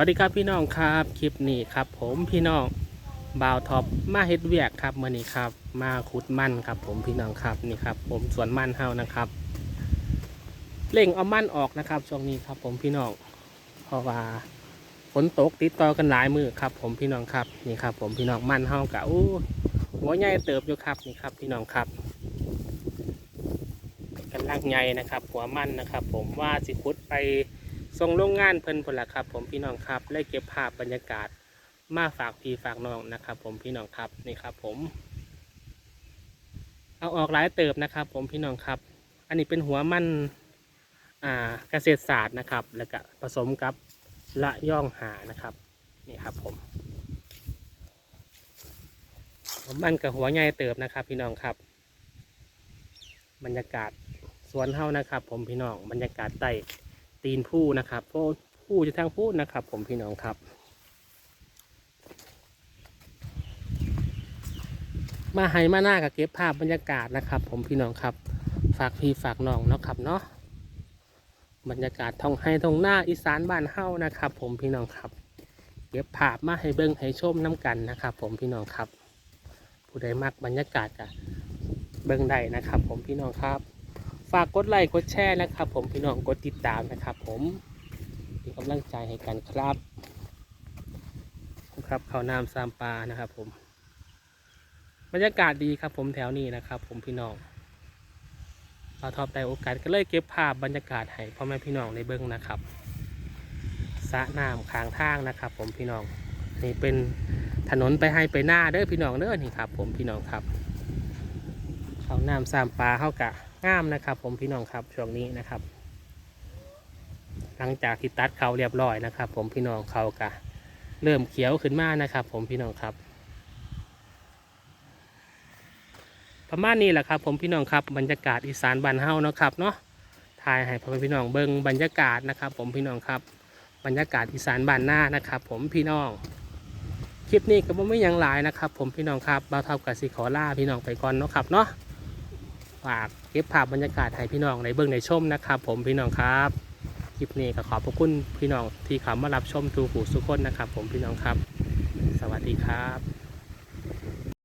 วัสดีครับพี่น้องครับคลิปนี้ครับ ผมพี่น้องบ่าวท็อปมาเฮ็ดเวียกครับมื่อนี้ครับ มาขุดมันครับ ผมพี่น้องครับนี่ครับ ผมสวนมันเฮานะครับเล่งเอามันออกนะครับช่วงนี้ครับ ผมพี่น้องเพราะว่าฝนตกติดต่อกันหลายมือครับ ผมพี่น้องครับนี่ครับ ผมพี่น้องมันเฮากะอู้หัวใหญ่เติบอยู่ครับนี่ครับ พี่น้องครับกันลักใหญ่นะครับ หัวมันนะครับ ผมว่าสิขุดไป ส่งโรงงานเพิ่นพนละครับ ผมพี่น้องครับได้เก็บภาพบรรยากาศมาฝากพี่ฝากน้องนะครับ ผมพี่น้องครับนี่ครับ ผม เอาออกหลายเติบนะครับ ผมพี่น้องครับ อันนี้เป็นหัวมันอ่าเกษตรศาสตร์นะครับ แล้วก็ผสมกับละย่องหานะครับนี่ครับ ผมหัวมันกับหัวใหญ่เติบนะครับ พี่น้องครับ บรรยากาศสวนเฮานะครับ ผมพี่น้องบรรยากาศใต้ ตีนผู้นะครับเพราะผู้จะทางผู้นะครับ ผมพี่น้องครับ มาให้มาหน้ากับเก็บภาพบรรยากาศนะครับ ผมพี่น้องครับ ฝากพี่ฝากน้องเนาะครับเนาะบรรยากาศท้องให้ท้องหน้าอีสานบ้านเฮ้านะครับ ผมพี่น้องครับเก็บภาพมาให้เบิ้งให้ชมน้กันนะครับ ผมพี่น้องครับ ผู้ใดมักบรรยากาศกับเบิ้งได้นะครับ ผมพี่น้องครับ ฝากกดไลค์กดแชร์นะครับ ผมพี่น้องกดติดตามนะครับ ผมเป็นกำลังใจให้กันครับครับเขาน้ำซามปลานะครับผมบรรยากาศดีครับ ผมแถวนี้นะครับ ผมพี่น้องเราทอบได้โอกาสก็เลยเก็บภาพบรรยากาศให้พ่อแม่พี่น้องในเบื้องนะครับสะน้ำข้างทางนะครับ ผมพี่น้องนี่เป็นถนนไปให้ไปหน้าเด้อพี่น้องเด้อนี่ครับ ผมพี่น้องครับเขาน้ำซามปลาเข้ากะ งามนะครับ ผมพี่น้องครับช่วงนี้นะครับ หลังจากที่ตัดเขาเรียบร้อยนะครับ ผมพี่น้องเขากะเริ่มเขียวขึ้นมานะครับ ผมพี่น้องครับประมาณนี้แหละครับ ผมพี่น้องครับบรรยากาศอีสานบ้านเฮาเนาะครับเนาะถ่ายให้พ่อพี่น้องเบิ่งบรรยากาศนะครับ ผมพี่น้องครับบรรยากาศอีสานบ้านหน้านะครับ ผมพี่น้องคลิปนี้ก็ไม่ยังหลายนะครับ ผมพี่น้องครับบ่าวเท่ากับสิขอลาพี่น้องไปก่อนเนาะครับเนาะ ฝากเก็บภาพบรรยากาศให้พี่น้องในเบื้องในชมนะครับผมพี่น้องครับคลิปนี้ก็ขอบพระคุณพี่น้องที่เข้ามารับชมทูหูสุขคนนะครับ ผมพี่น้องครับ สวัสดีครับ